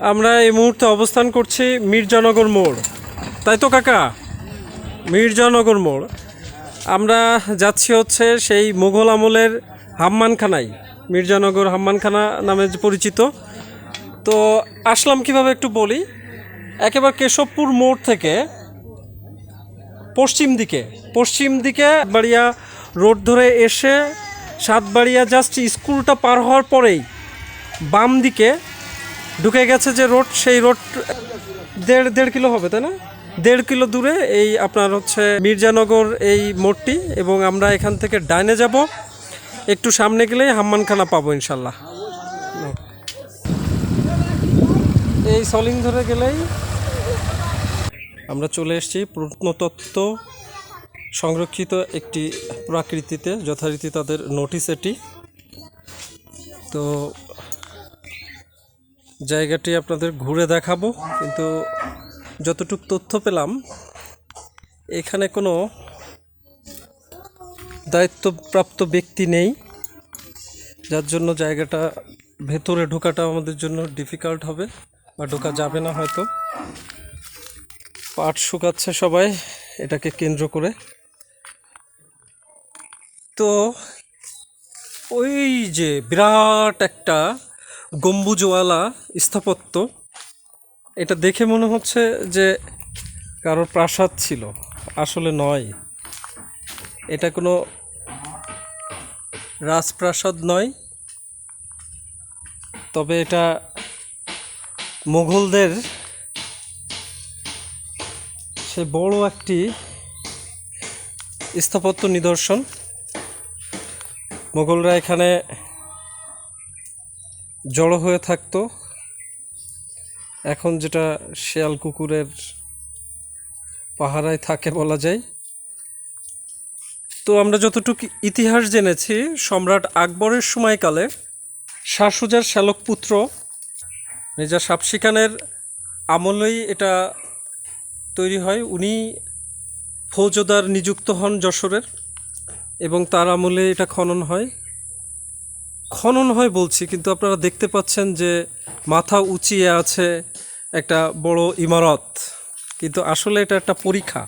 আমরা এই মুহূর্তে অবস্থান করছি মির্জানগর মোড়। তাই তো, কাকা? মির্জানগর মোড়। আমরা যাচ্ছি হচ্ছে সেই মুঘল আমলের হাম্মানখানায়। মির্জানগর হাম্মানখানা নামে পরিচিত। তো আসলাম কীভাবে একটু বলি? একেবারে কেশবপুর মোড় থেকে পশ্চিম দিকে। পশ্চিম দিকে বাড়িয়া রোড ধরে এসে সাতবাড়িয়া জাস্ট স্কুলটা পার হওয়ার পরেই বাম দিকে ঢুকে গেছে যে রোড, সেই রোড দেড় দেড় কিলো হবে, তাই না? দেড় কিলো দূরে এই আপনার হচ্ছে মির্জানগর এই মোড়টি এবং আমরা এখান থেকে ডাইনে যাব। একটু সামনে গেলেই হাম্মানখানা পাবো ইনশাল্লাহ। এই সলিং ধরে গেলেই আমরা চলে এসেছি প্রত্নতত্ত্ব সংরক্ষিত একটি প্রাকৃতিতে, যথারীতি তাদের নোটিশ এটি। তো জায়গাটি আপনাদের ঘুরে দেখাবো, কিন্তু যতটুকু তথ্য পেলাম, এখানে কোনো দায়িত্বপ্রাপ্ত ব্যক্তি নেই। যার জন্য জায়গাটা ভেতরে ঢোকাটা আমাদের জন্য ডিফিকাল্ট হবে, বা ঢোকা যাবে না হয়তো। পাট শুকাচ্ছে সবাই, এটাকে কেন্দ্র করে। তো ওই যে বিরাট একটা গম্বুজওয়ালা স্থাপত্য। এটা দেখে মনে হচ্ছে যে কারোর প্রাসাদ ছিল। আসলে নয়। এটা কোনো রাজপ্রাসাদ নয়। তবে এটা মুঘলদের সে বড় একটি স্থাপত্য নিদর্শন। মোগলরা এখানে জড়ো হয়ে থাকতো। এখন যেটা শেয়াল কুকুরের পাহারায় থাকে বলা যায়। তো আমরা যতটুকু ইতিহাস জেনেছি, সম্রাট আকবরের সময়কালে শাহসুজার শ্যালক পুত্র মির্জা শাবশি আমলেই এটা তৈরি হয়। উনি ফৌজদার নিযুক্ত হন যশোরের এবং তার আমলে এটা খনন হয়। খনন হয় বলছি, কিন্তু আপনারা দেখতে পাচ্ছেন যে মাথা উঁচিয়ে আছে একটা বড় ইমারত। কিন্তু আসলে এটা একটা পরীক্ষা।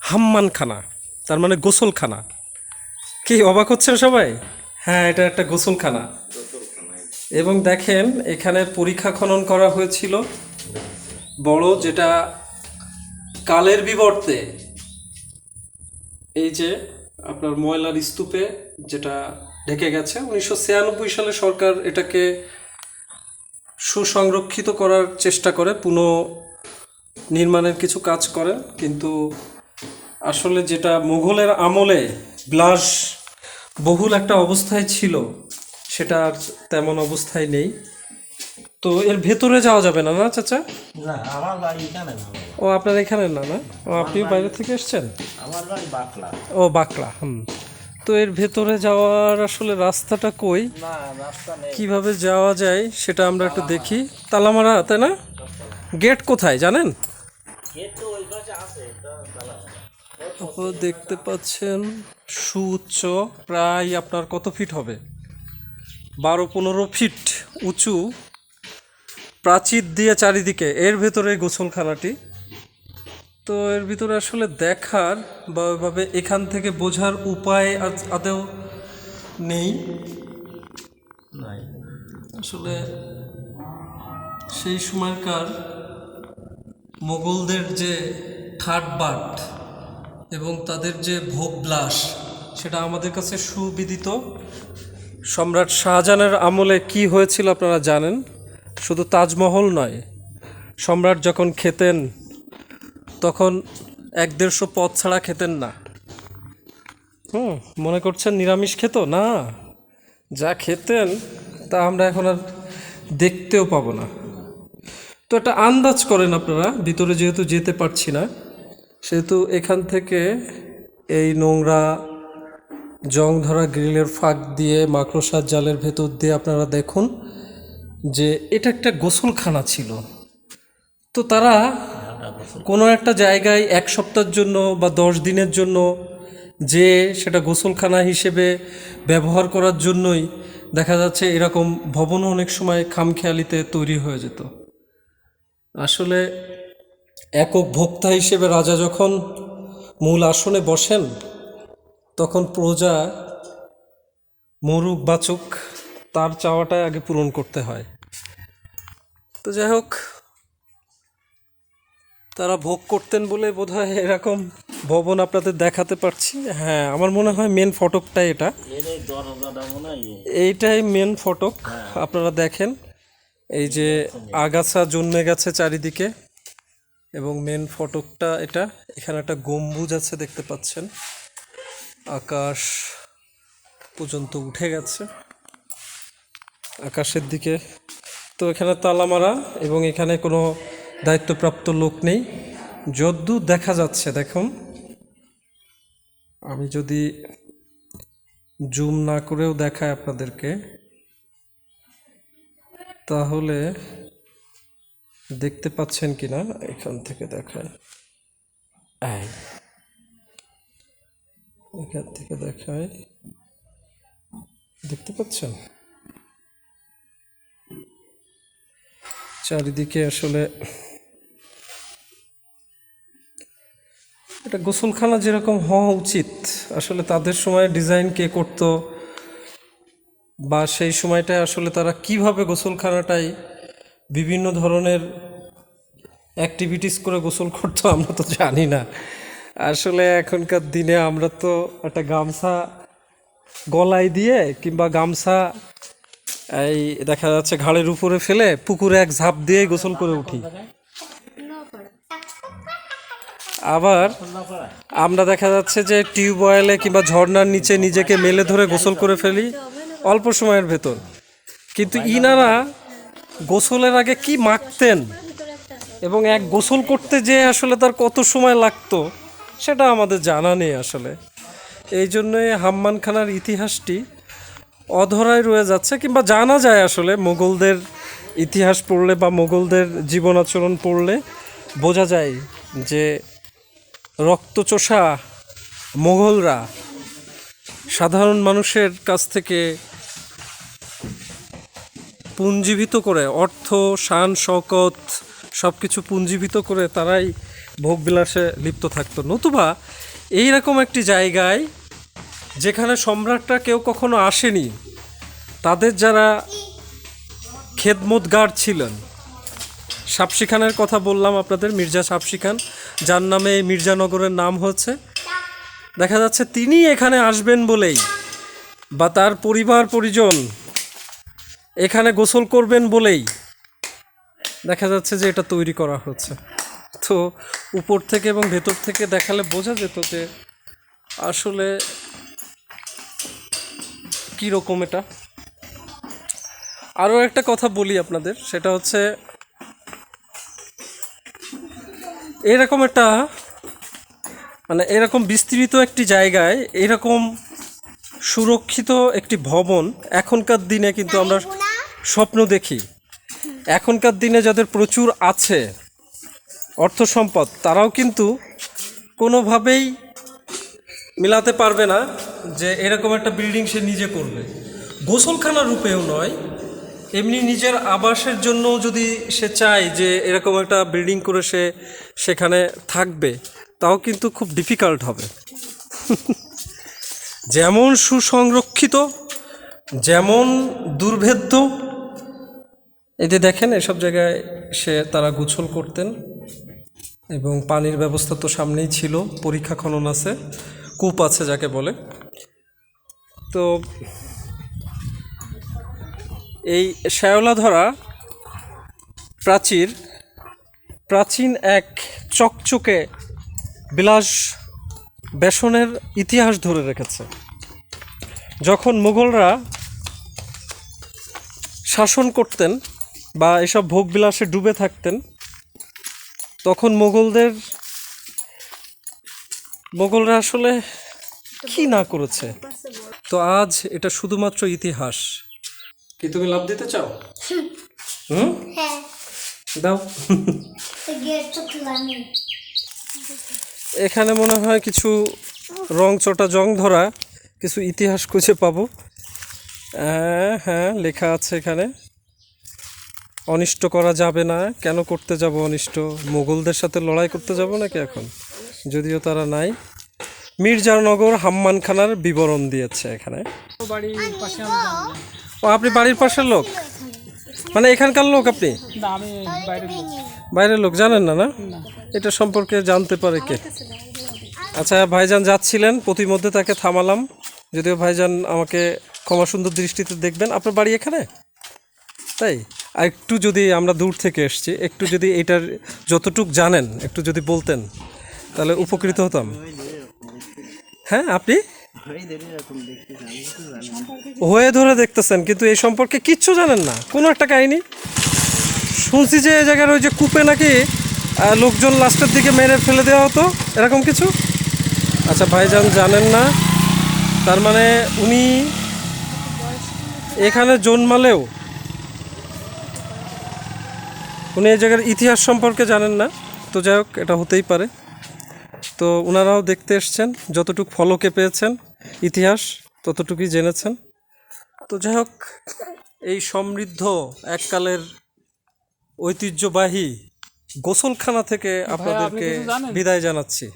হাম্মানখানা, তার মানে গোসলখানা। কি অবাক হচ্ছেন সবাই? হ্যাঁ এটা একটা গোসলখানা। এবং দেখেন, এখানে পরীক্ষা খনন করা হয়েছিল বড় যেটা কালের বিবর্তে। এই যে আপনার ময়লার স্তূপে যেটা ঢেকে গেছে। উনিশশো ছিয়ানব্বই সালে সরকার এটাকে সুসংরক্ষিত করার চেষ্টা করে পুনঃ নির্মাণের কিছু কাজ করেন। কিন্তু আসলে যেটা মুঘলের আমলে ব্লাস বহুল একটা অবস্থায় ছিল সেটা আর তেমন অবস্থায় নেই। তো এর ভেতরে যাওয়া যাবে না না চাচা? না আমার বাড়ি এখানে না। ও আপনার এখানে না না? ও আপনিও বাইরে থেকে এসছেন? আমার বাড়ি বাকলা। ও বাকলা হুম। তো এর ভেতরে যাওয়ার আসলে রাস্তাটা কই? কীভাবে যাওয়া যায় সেটা আমরা একটু দেখি। তালামারা তাই না? গেট কোথায় জানেন? দেখতে পাচ্ছেন সুউচ্চ প্রায় আপনার কত ফিট হবে? বারো পনেরো ফিট উঁচু প্রাচীর দিয়ে চারিদিকে। এর ভেতরে গোসলখানাটি। তো এর ভিতরে আসলে দেখার বা ওইভাবে এখান থেকে বোঝার উপায় আজ- আদৌ নেই। নাই। আসলে সেই সময়কার মোগলদের যে ঠাটবাট এবং তাদের যে ভোগ ভোগবিলাস সেটা আমাদের কাছে সুবিদিত। সম্রাট শাহজাহানের আমলে কি হয়েছিল আপনারা জানেন? শুধু তাজমহল নয় সম্রাট যখন খেতেন তখন এক দেড়শো পদ ছাড়া খেতেন না। হুম, মনে করছেন নিরামিষ খেত? না, যা খেতেন তা আমরা এখন আর দেখতেও পাবো না। তো একটা আন্দাজ করেন আপনারা, ভিতরে যেহেতু যেতে পারছি না, সেহেতু এখান থেকে এই নোংরা জং ধরা গ্রিলের ফাঁক দিয়ে মাকড়সার জালের ভেতর দিয়ে আপনারা দেখুন যে এটা একটা গোসলখানা ছিল। তো তারা কোনো একটা জায়গায় এক সপ্তাহের জন্য বা দশ দিনের জন্য যে সেটা গোসলখানা হিসেবে ব্যবহার করার জন্যই দেখা যাচ্ছে এরকম ভবনও অনেক সময় খামখেয়ালিতে তৈরি হয়ে যেত। আসলে একক ভোক্তা হিসেবে রাজা যখন মূল আসনে বসেন, তখন প্রজা মরুক বাচক তার চাওয়াটা আগে পূরণ করতে হয়। তো যাই হোক তারা ভোগ করতেন বলে বোধহয় এরকম ভবন আপনাদের দেখাতে পারছি। হ্যাঁ আমার মনে হয় মেন ফটকটাই এটা। হয় ইয়ে। এইটাই মেন ফটক আপনারা দেখেন। এই যে আগাছা জন্মে গেছে চারিদিকে এবং মেন ফটকটা এটা। এখানে একটা গম্বুজ আছে দেখতে পাচ্ছেন। আকাশ পর্যন্ত উঠে গেছে। আকাশের দিকে। তো এখানে তালা মারা এবং এখানে কোনো দায়িত্বপ্রাপ্ত লোক নেই। যদ্দূর দেখা যাচ্ছে, দেখুন। আমি যদি জুম না করেও দেখায় আপনাদেরকে, তাহলে দেখতে পাচ্ছেন কি না এখান থেকে দেখায় এই। এখান থেকে দেখায় দেখতে পাচ্ছেন? চারিদিকে আসলে এটা গোসলখানা যেরকম হওয়া উচিত, আসলে তাদের সময় ডিজাইন কে করতো বা সেই সময়টায় আসলে তারা কীভাবে গোসলখানাটাই বিভিন্ন ধরনের অ্যাক্টিভিটিস করে গোসল করতো আমরা তো জানি না। আসলে এখনকার দিনে আমরা তো একটা গামছা গলায় দিয়ে কিংবা গামছা এই দেখা যাচ্ছে ঘাড়ের উপরে ফেলে পুকুরে এক ঝাঁপ দিয়ে গোসল করে উঠি। আবার আমরা দেখা যাচ্ছে যে টিউবওয়েলে কিংবা ঝর্ণার নিচে নিজেকে মেলে ধরে গোসল করে ফেলি অল্প সময়ের ভেতর। কিন্তু ইনারা গোসলের আগে কি মাখতেন এবং এক গোসল করতে যে আসলে তার কত সময় লাগতো, সেটা আমাদের জানা নেই আসলে। এই জন্যই হাম্মানখানার ইতিহাসটি অধরায় রয়ে যাচ্ছে কিংবা জানা যায় আসলে মোগলদের ইতিহাস পড়লে বা মোগলদের জীবন আচরণ পড়লে বোঝা যায় যে রক্তচোষা মোগলরা সাধারণ মানুষের কাছ থেকে পুঞ্জীবিত করে অর্থ, শান শকত সব কিছু পুঞ্জীবিত করে তারাই ভোগবিলাসে লিপ্ত থাকতো। নতুবা এইরকম একটি জায়গায় যেখানে সম্রাটটা কেউ কখনো আসেনি, তাদের যারা খেদমতগার ছিলেন। সাপসি খানের কথা বললাম আপনাদের, মির্জা সাপসি খান, যার নামে এই মির্জানগরের নাম হচ্ছে দেখা যাচ্ছে তিনি এখানে আসবেন বলেই, বা তার পরিবার পরিজন এখানে গোসল করবেন বলেই দেখা যাচ্ছে যে এটা তৈরি করা হচ্ছে। তো উপর থেকে এবং ভেতর থেকে দেখালে বোঝা যেত যে আসলে কীরকম এটা? আরও একটা কথা বলি আপনাদের, সেটা হচ্ছে এরকম একটা মানে এরকম বিস্তৃত একটি জায়গায় এরকম সুরক্ষিত একটি ভবন এখনকার দিনে কিন্তু আমরা স্বপ্ন দেখি। এখনকার দিনে যাদের প্রচুর আছে অর্থ সম্পদ, তারাও কিন্তু কোনোভাবেই মিলাতে পারবে না যে এরকম একটা বিল্ডিং সে নিজে করবে। গোসলখানা রূপেও নয়, এমনি নিজের আবাসের জন্য যদি সে চায় যে এরকম একটা বিল্ডিং করে সে সেখানে থাকবে, তাও কিন্তু খুব ডিফিকাল্ট হবে। যেমন সুসংরক্ষিত, যেমন দুর্ভেদ্য যে দেখেন এসব জায়গায় সে তারা গোসল করতেন এবং পানির ব্যবস্থা তো সামনেই ছিল পরীক্ষা খনন আছে। কূপ আছে যাকে বলে। তো এই শ্যাওলাধরা প্রাচীর, প্রাচীন এক চকচকে বিলাস বেসনের ইতিহাস ধরে রেখেছে, যখন মুঘলরা শাসন করতেন বা এসব ভোগবিলাসে ডুবে থাকতেন, তখন মোগলদের মোগলরা আসলে কি না করেছে? তো আজ এটা শুধুমাত্র ইতিহাস। কি তুমি লাভ দিতে চাও? হুম? হ্যাঁ। দাও। এখানে মনে হয় কিছু রং চটা জং ধরা কিছু ইতিহাস খুঁজে পাবো। আহ, হ্যাঁ লেখা আছে এখানে। অনিষ্ট করা যাবে না। কেন করতে যাব অনিষ্ট? মোগলদের সাথে লড়াই করতে যাব নাকি এখন? যদিও তারা নাই। মির্জানগর হাম্মান খানার বিবরণ দিয়েছে এখানে। ও আপনি বাড়ির পাশের লোক? মানে এখানকার লোক আপনি? বাইরের লোক জানেন না না? না। এটা সম্পর্কে জানতে পারে কে? আচ্ছা ভাইজান যাচ্ছিলেন প্রতিমধ্যে তাকে থামালাম। যদিও ভাইজান আমাকে ক্ষমা সুন্দর দৃষ্টিতে দেখবেন। আপনার বাড়ি এখানে? তাই? আর একটু যদি আমরা দূর থেকে এসছি একটু যদি এটার যতটুক জানেন একটু যদি বলতেন। তাহলে উপকৃত হতাম। হ্যাঁ আপনি? হয়ে ধরে দেখতেছেন, কিন্তু এই সম্পর্কে কিচ্ছু জানেন না। কোনো একটা কাহিনি। শুনছি যে এই জায়গার ওই যে কূপে নাকি লোকজন লাস্টের দিকে মেরে ফেলে দেওয়া হতো, এরকম কিছু? আচ্ছা ভাইজান জানেন না। তার মানে উনি এখানে জন্মালেও উনি এই জায়গার ইতিহাস সম্পর্কে জানেন না। তো যাই হোক, এটা হতেই পারে। তো ওনারাও দেখতে এসছেন যতটুকু ফলকে পেয়েছেন ইতিহাস ততটুকুই জেনেছেন। তো যাই হোক এই সমৃদ্ধ এককালের ঐতিহ্যবাহী গোসলখানা থেকে আপনাদেরকে বিদায় জানাচ্ছি।